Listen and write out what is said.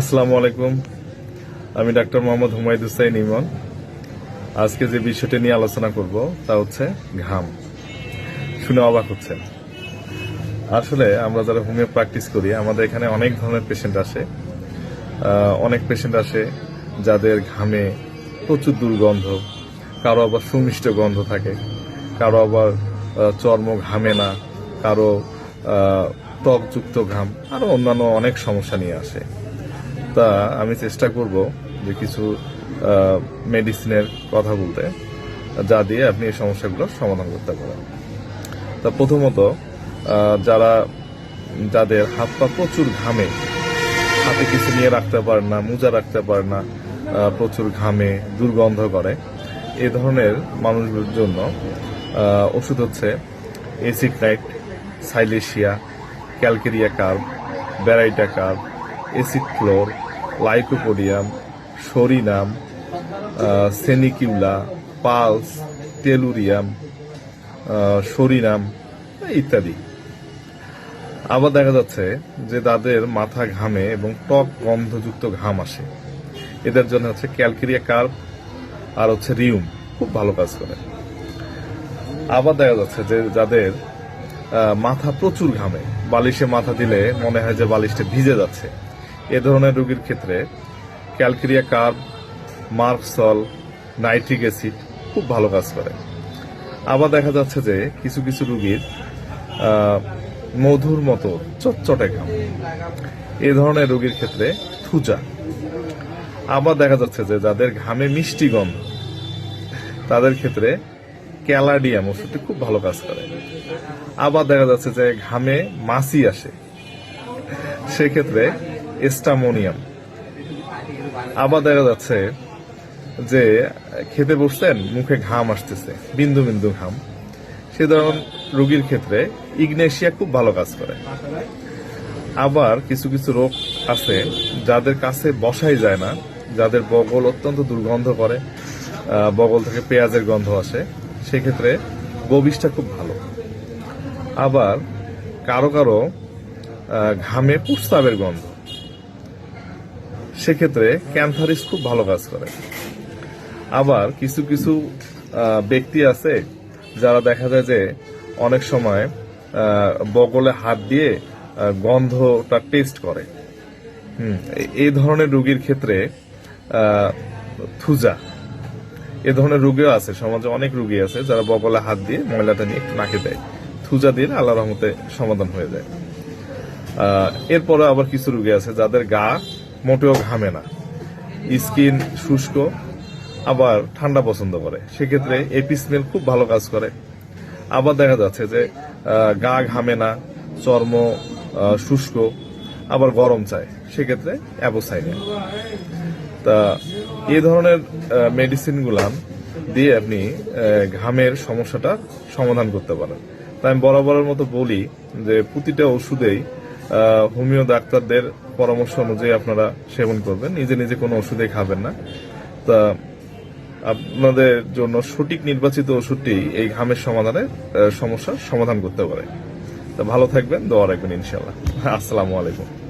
আসসালামু আলাইকুম। আমি ডাক্তার মোহাম্মদ হুমায়ুদ হুসাইন ইমন আজকে যে বিষয়টি নিয়ে আলোচনা করব, তা হচ্ছে ঘাম। শুনে অবাক হচ্ছেন। আসলে আমরা যারা হোমিও প্র্যাকটিস করি, আমাদের এখানে অনেক ধরনের পেশেন্ট আসে। অনেক পেশেন্ট আসে যাদের ঘামে প্রচুর দুর্গন্ধ, কারও আবার সুমিষ্ট গন্ধ থাকে, কারও আবার চর্ম ঘামে না, কারও ত্বকযুক্ত ঘাম আরও অন্যান্য অনেক সমস্যা নিয়ে আসে। তা আমি চেষ্টা করব যে কিছু মেডিসিনের কথা বলতে, যা দিয়ে আপনি এই সমস্যাগুলোর সমাধান করতে পারেন। তা প্রথমত যারা, যাদের হাত পা প্রচুর ঘামে, হাতে কিছু নিয়ে রাখতে পারে না, মোজা রাখতে পারে না প্রচুর ঘামে, দুর্গন্ধ করে, এ ধরনের মানুষদের জন্য ওষুধ হচ্ছে এসিক্রাইট silicea calcarea carb baryta carb acid fluor lycopodium psorinum sanicula, puls, tellurium psorinum ইত্যাদি। আবার দেখা যাচ্ছে যে তাদের মাথা ঘামে এবং টক গন্ধযুক্ত ঘাম আসে। এদের জন্য হচ্ছে ক্যালকেরিয়া কার্প আর হচ্ছে রিউম খুব ভালো কাজ করে। আবার দেখা যাচ্ছে যে যাদের মাথা প্রচুর ঘামে, বালিশে মাথা দিলে মনে হয় যে বালিশটা ভিজে যাচ্ছে। এ ধরনের রোগীর ক্ষেত্রে calcarea carb merc sol nitric acid খুব ভালো কাজ করে। আবার দেখা যাচ্ছে যে কিছু কিছু রোগীর মধুর মতো চটচটে ঘাম এ ধরনের রোগীর ক্ষেত্রে থুজা। আবার দেখা যাচ্ছে যে যাদের ঘামে মিষ্টি গন্ধ, তাদের ক্ষেত্রে ক্যালাডিয়াম ওষুধটি খুব ভালো কাজ করে। আবার দেখা যাচ্ছে যে ঘামে মাছি আসে, সেক্ষেত্রে এস্টামোনিয়াম আবার দেখা যাচ্ছে যে খেতে বসতেন মুখে ঘাম আসতেছে, বিন্দু বিন্দু ঘাম। সে ধরনের রোগীর ক্ষেত্রে ইগনেশিয়া খুব ভালো কাজ করে। আবার কিছু কিছু রোগ আছে যাদের কাছে বসাই যায় না, যাদের বগল অত্যন্ত দুর্গন্ধ করে বগল থেকে পেঁয়াজের গন্ধ আসে, সেক্ষেত্রে গবিসটা খুব ভালো। আবার কারও কারও ঘামে প্রস্তাবের গন্ধ। সেক্ষেত্রে ক্যান্থারিস খুব ভালো কাজ করে। আবার কিছু কিছু ব্যক্তি আছে যারা দেখা যায় যে অনেক সময় বগলে হাত দিয়ে গন্ধটা টেস্ট করে। হুম এই ধরনের রোগীর ক্ষেত্রে থুজা, এ ধরনের রোগীও আছে, সমাজে অনেক রোগী আছে যারা বগলে হাত দিয়ে ময়লাটা নিয়ে নাকে দেয়। থুজা দিয়ে আল্লাহ রহমতে সমাধান হয়ে যায়। এরপরে আবার কিছু রোগী আছে যাদের গা মোটেও ঘামে না। স্কিন শুষ্ক, আবার ঠান্ডা পছন্দ করে। সেক্ষেত্রে এপিসমেল খুব ভালো কাজ করে। আবার দেখা যাচ্ছে যে গা ঘামে না, চর্ম শুষ্ক, আবার গরম চায়। সেক্ষেত্রে অ্যাবোসাইনিয়া তা এই ধরনের মেডিসিন গুলান দিয়ে আপনি ঘামের সমস্যাটা সমাধান করতে পারেন। তাই আমি বরাবরের মতো বলি যে, প্রতিটা ওষুধেই হোমিও ডাক্তারদের পরামর্শ অনুযায়ী আপনারা সেবন করবেন। নিজে নিজে কোনো ওষুধে খাবেন না। তা আপনাদের জন্য সঠিক নির্বাচিত ওষুধটি এই ঘামের সমাধানে সমস্যার সমাধান করতে পারে। তা ভালো থাকবেন, দোয়া রাখবেন ইনশাল্লাহ আসসালামু আলাইকুম।